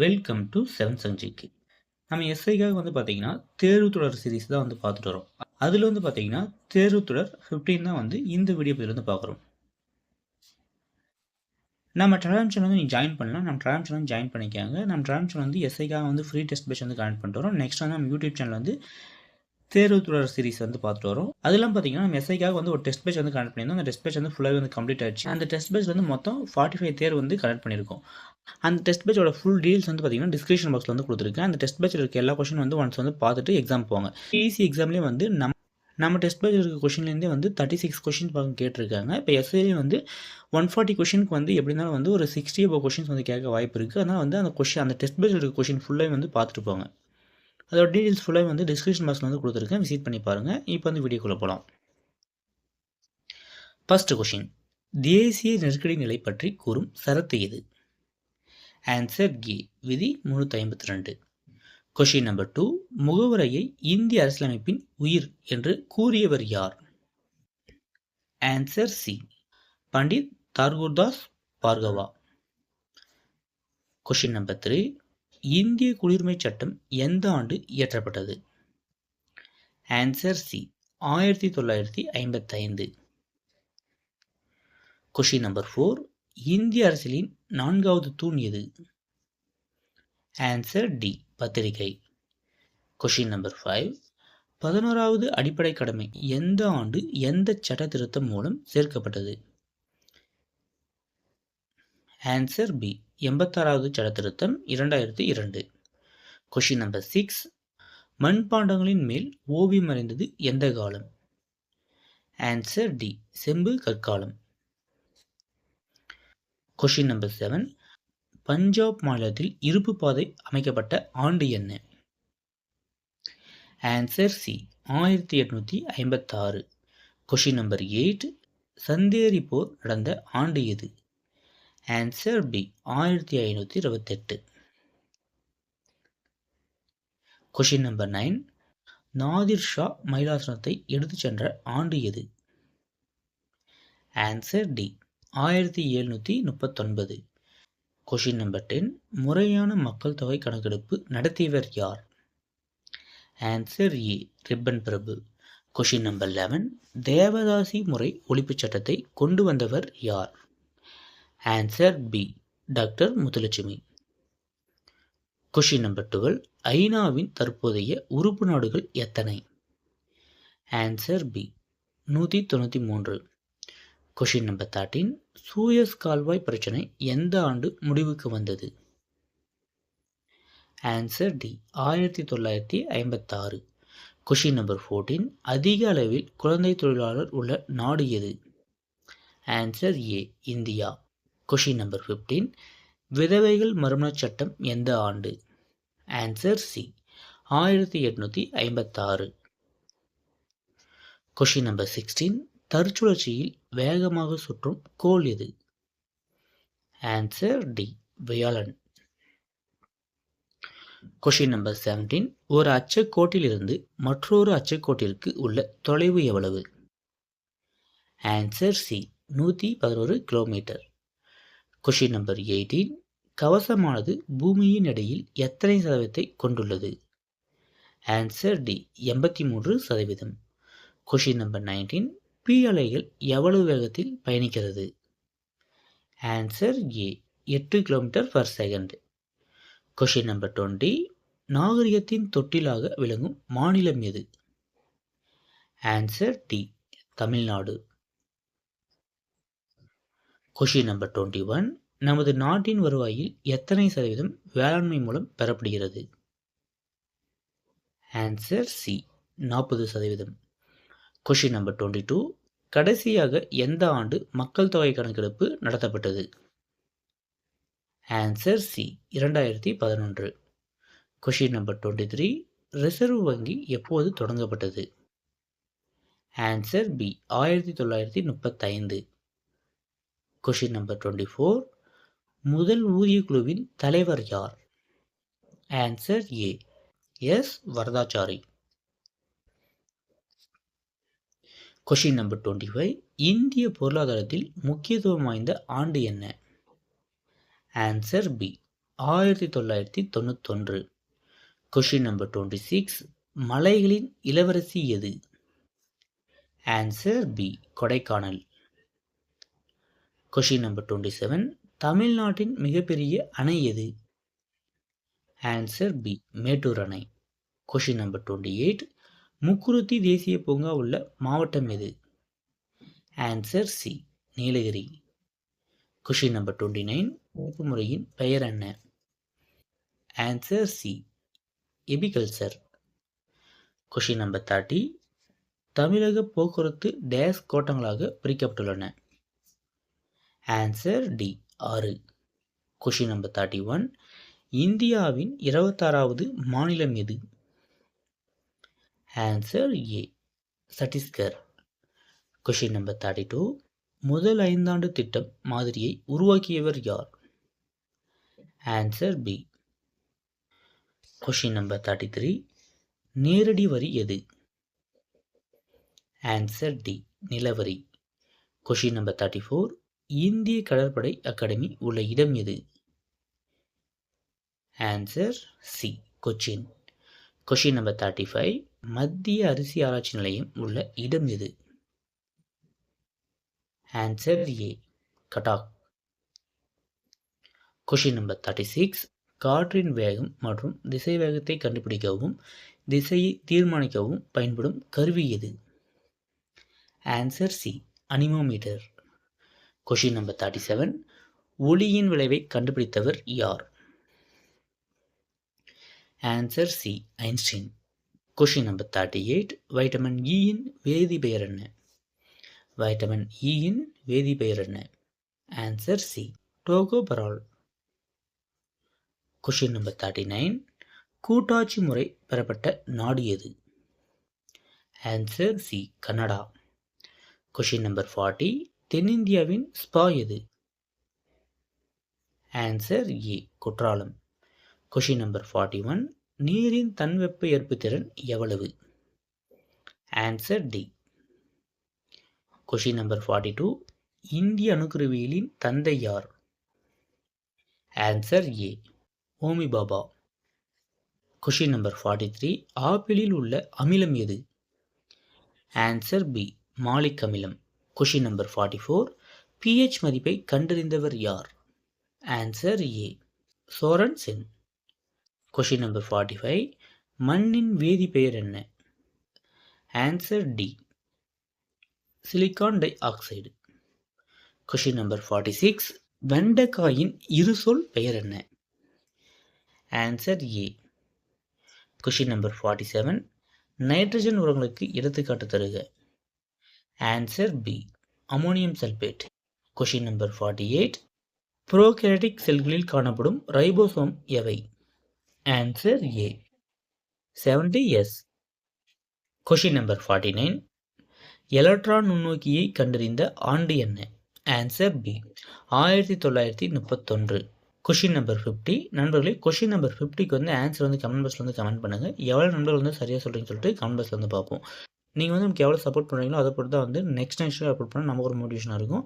Welcome to seven சஞ்சிக்கு நம்ம எஸ்ஐக்காக வந்து பார்த்தீங்கன்னா தேர்வு தொடர் சீரிஸ் தான் வந்து பார்த்துட்டு வரோம். அதில் வந்து பார்த்தீங்கன்னா தேர்வு தொடர் ஃபிஃப்டீன் தான் வந்து இந்த வீடியோ பேர் வந்து பார்க்குறோம். நம்ம ட்ராம் சேனல் வந்து நீங்கள் ஜாயின் பண்ணலாம். நம்ம ட்ராம் சேனல் ஜாயின் பண்ணிக்காங்க. நம்ம ட்ராம் சேனல் வந்து எஸ்ஐக்காக வந்து ஃப்ரீ டெஸ்ட் பேஸ் வந்து கனெக்ட் பண்ணிட்டு வரோம். நெக்ஸ்ட் வந்து நம்ம யூடியூப் சேனல் வந்து தேர்வு தொடர் சீரிஸ் வந்து பார்த்துட்டு வரோம். அதெல்லாம் பார்த்தீங்கன்னா நம்ம எஸ்ஐக்காக வந்து ஒரு டெஸ்ட் பேஜ் வந்து கனெக்ட் பண்ணியிருந்தோம். அந்த டெஸ்ட் பேஜ் வந்து ஃபுல்லாகவே வந்து கம்ப்ளீட் ஆயிடுச்சு. அந்த டெஸ்ட் பேஜ் வந்து மொத்தம் ஃபார்ட்டி ஃபைவ் தேர்வு வந்து கனெக்ட் பண்ணியிருக்கோம். அந்த டெஸ்ட் பேட்சோட ஃபுல் டீல்ஸ் வந்து பார்த்தீங்கன்னா டிஸ்கிரிப்ஷன் பாக்ஸில் வந்து கொடுத்துருக்கேன். அந்த டெஸ்ட் பேஜில் இருக்க எல்லா கொஷின் வந்து ஒன்ஸ் வந்து பார்த்துட்டு எக்ஸாம் போவாங்க பிசி எக்ஸாம்லேயே வந்து நம்ம நம்ம டெஸ்ட் பேஜ் இருக்க கொஷின்லேருந்தே வந்து தேர்ட்டி சிக்ஸ் கொஷின் பார்க்க கேட்டிருக்காங்க. இப்போ எஸ்ஏலே வந்து ஒன் ஃபார்ட்டி கொஷினுக்கு வந்து எப்படி இருந்தாலும் வந்து ஒரு சிக்ஸ்டி அபோ கொஷின்ஸ் வந்து கேட்க வாய்ப்பு இருக்குது அதனால் வந்து அந்த கொஷின் அந்த டெஸ்ட் பேஜில் இருக்க கொஷின் ஃபுல்லாக வந்து பார்த்துட்டு போங்க. அதோட டீட்டெயில்ஸ் ஃபுல்லாக வந்து டிஸ்கிரிப்ஷன் பாக்ஸில் வந்து கொடுத்துருக்கேன். விசிட் பண்ணி பாருங்கள் இப்போ வந்து வீடியோக்குள்ளே போகலாம் ஃபஸ்ட்டு கொஷின் தேசிய நெருக்கடி நிலை பற்றி கூறும் சரத்து எது? ஆன்சர் கே விதி முந்நூற்றி ஐம்பத்தி ரெண்டு. கொஷின் நம்பர் டூ முகவுரையை இந்திய அரசியலமைப்பின் உயிர் என்று கூறியவர் யார்? Answer C Pandit Thakurdas Bhargava. Question number three இந்திய குளிர்மை சட்டம் எந்த ஆண்டு இயற்றப்பட்டது? ஆன்சர் சி ஆயிரத்தி தொள்ளாயிரத்தி ஐம்பத்தைந்து கொஷின் நம்பர் ஃபோர் இந்திய அரசியலின் நான்காவது தூண் எது? ஆன்சர் டி பத்திரிகை. கொஷின் நம்பர் ஃபைவ் பதினோராவது அடிப்படை கடமை. எந்த ஆண்டு எந்த சட்ட திருத்தம் மூலம் சேர்க்கப்பட்டது? ஆன்சர் பி எண்பத்தாறாவது சட்ட திருத்தம் இரண்டாயிரத்தி இரண்டு. கொஷின் நம்பர் சிக்ஸ் மண்பாண்டங்களின் மேல் ஓவியம் அறிந்தது எந்த காலம்? ஆன்சர் டி செம்பு கற்காலம். கொஷின் நம்பர் செவன் பஞ்சாப் மாநிலத்தில் இருப்பு பாதை அமைக்கப்பட்ட ஆண்டு என்ன? ஆன்சர் சி ஆயிரத்தி எட்நூற்றி ஐம்பத்தாறு. கொஷின் நம்பர் எயிட் சந்தேரி போர் நடந்த ஆண்டு எது? ஆன்சர் பி ஆயிரத்தி ஐநூற்றி இருபத்தெட்டு. Question number nine Nadir Shah மயிலாசனத்தை எடுத்துச் சென்ற ஆண்டு எது? ஆன்சர் டி ஆயிரத்தி எழுநூற்றி முப்பத்தொன்பது. கொஷின் நம்பர் டென் முறையான மக்கள் தொகை கணக்கெடுப்பு நடத்தியவர் யார்? ஆன்சர் ஏ ரிப்பன் பிரபு கொஷின் நம்பர் லெவன் தேவதாசி முறை ஒழிப்புச் சட்டத்தை கொண்டு வந்தவர் யார்? Answer B doctor Muthulakshmi. Question number twelve ஐநாவின் தற்போதைய உறுப்பு நாடுகள் எத்தனை? ஆன்சர் பி நூற்றி தொண்ணூற்றி மூன்று. கொஷின் நம்பர் தேர்ட்டீன் சூயஸ் கால்வாய் பிரச்சனை எந்த ஆண்டு முடிவுக்கு வந்தது? ஆன்சர் டி ஆயிரத்தி தொள்ளாயிரத்தி ஐம்பத்தாறு. கொஷின் நம்பர் ஃபோர்டீன் அதிக அளவில் குழந்தை தொழிலாளர் உள்ள நாடு எது? Answer A India. Question number fifteen விதவைகள் மறுமணச் சட்டம் எந்த ஆண்டு? ஆன்சர் சி ஆயிரத்தி எட்நூற்றி ஐம்பத்தாறு. கொஷின் நம்பர் சிக்ஸ்டீன் தற்சுழற்சியில் வேகமாக சுற்றும் கோல் எது ஆன்சர் டி வியாலன் கொஷின் நம்பர் செவன்டீன் ஒரு அச்சக்கோட்டிலிருந்து மற்றொரு அச்சக்கோட்டிற்கு உள்ள தொலைவு எவ்வளவு? ஆன்சர் சி நூற்றி பதினோரு கிலோமீட்டர் கொஷின் நம்பர் எயிட்டீன் கவசமானது பூமியின் இடையில் எத்தனை சதவீதத்தை கொண்டுள்ளது? ஆன்சர் டி எண்பத்தி மூன்று சதவீதம். கொஷின் நம்பர் நைன்டீன் பி அலைகள் எவ்வளவு வேகத்தில் பயணிக்கிறது? ஆன்சர் ஏ எட்டு kilometre per second question number twenty நாகரிகத்தின் தொட்டிலாக விளங்கும் மாநிலம் எது? Answer D Tamil Nadu. Question number twenty one நமது நாட்டின் வருவாயில் எத்தனை சதவீதம் வேளாண்மை மூலம் பெறப்படுகிறது? ஆன்சர் சி நாற்பது சதவீதம். கொஷின் நம்பர் டுவெண்ட்டி டூ கடைசியாக எந்த ஆண்டு மக்கள் தொகை கணக்கெடுப்பு நடத்தப்பட்டது? ஆன்சர் சி இரண்டாயிரத்தி பதினொன்று. Question number twenty three reserve வங்கி எப்போது தொடங்கப்பட்டது? ஆன்சர் பி ஆயிரத்தி தொள்ளாயிரத்தி முப்பத்தைந்து. கொஷின் நம்பர் டுவெண்ட்டி ஃபோர் முதல் ஊதிய குழுவின் தலைவர் யார்? Answer A S Varadachari question number twenty five இந்திய பொருளாதாரத்தில் முக்கியத்துவம் வாய்ந்த ஆண்டு என்ன? ஆன்சர் பி ஆயிரத்தி தொள்ளாயிரத்தி தொண்ணூத்தொன்று. கொஷின் நம்பர் டுவெண்ட்டி சிக்ஸ் மலைகளின் இளவரசி எது? Answer B Kodaikanal. Question number twenty seven தமிழ்நாட்டின் மிகப்பெரிய அணை எது? ஆன்சர் பி மேட்டூர் அணை. Question number twenty eight Mukurthi தேசிய பூங்கா உள்ள மாவட்டம் எது? Answer C Nilgiri. Question number twenty nine உறுப்பு முறையின் பெயர் என்ன? Answer C apiculture question number thirty தமிழக போக்குவரத்து டேஸ் கோட்டங்களாக பிரிக்கப்பட்டுள்ளன. ஆன்சர் டி ஆறு. கொஷின் நம்பர் தேர்ட்டி ஒன் இந்தியாவின் இருபத்தாறாவது மாநிலம் எது? Answer A Chhattisgarh. Question number thirty two முதல் ஐந்தாண்டு திட்டம் மாதிரியை உருவாக்கியவர் யார்? Answer B question number thirty three நேரடி வரி எது? ஆன்சர் டி நிலவரி. கொஷின் நம்பர் தேர்ட்டி ஃபோர் இந்திய கடற்படை அகாடமி உள்ள இடம் எது? Answer C Cochin. Question number thirty five மத்திய அரிசி ஆராய்ச்சி நிலையம் உள்ள இடம் எது? Answer A Cuttack. Question number thirty six காற்றின் வேகம் மற்றும் திசை வேகத்தை கண்டுபிடிக்கவும் திசையை தீர்மானிக்கவும் பயன்படும் கருவி எது? Answer C anemometer. Question number thirty seven ஒளியின் விளைவை கண்டுபிடித்தவர் யார்? Answer C Einstein. Question number thirty eight vitamin இயின் வேதிப்பெயர் என்ன? வைட்டமின் இயின் e வேதிப்பெயர் என்ன? Answer C tocopherol question number thirty nine கூட்டாட்சி முறை பெறப்பட்ட நாடு எது? Answer C Canada. Question number forty தென்னிந்தியாவின் ஸ்பா எது? Answer A Courtallam. Question number forty one நீரின் தன்வெப்ப ஏற்புத்திறன் எவ்வளவு? Answer D question number forty two இந்திய அணுக்குருவியலின் தந்தை யார்? Answer A Homi Bhabha. Question number forty three ஆப்பிளில் உள்ள அமிலம் எது? ஆன்சர் பி மாலிக் அமிலம். Question number forty four pH மதிப்பை கண்டறிந்தவர் யார்? Answer A Sorensen. Question number forty five மண்ணின் வேதி பெயர் என்ன? Answer D silicon dioxide question number forty six வெண்டைக்காயின் இரு சொல் பெயர் என்ன? Answer A question number forty seven nitrogen உரங்களுக்கு எடுத்துக்காட்டு தருக. Answer B ammonium sulphate question number forty eight prokaryotic செல்களில் காணப்படும் ரைபோசோம் எவை? Answer A seventy S question number forty nine electron நுண்ணோக்கியை கண்டறிந்த ஆண்டு என்ன? ஆன்சர் பி ஆயிரத்தி தொள்ளாயிரத்தி முப்பத்தொன்று. கொஷின் நம்பர் ஃபிஃப்டி நண்பர்களே கொஷின் நம்பர் ஃபிஃப்டிக்கு வந்து ஆன்சர் வந்து கமெண்ட் பாக்ஸில் வந்து கமெண்ட் பண்ணுங்கள் எவ்வளோ நண்பர்கள் வந்து சரியாக சொல்கிறீங்கன்னு சொல்லிட்டு கமெண்ட் பாக்ஸில் வந்து பார்ப்போம். நீங்கள் வந்து நமக்கு எவ்வளோ சப்போர்ட் பண்ணுறீங்களோ அதை பொறுத்து தான் வந்து நெக்ஸ்ட் நெக்ஸ்ட் அப்லோட் பண்ணால் நமக்கு ஒரு மோட்டிவேஷனாக இருக்கும்.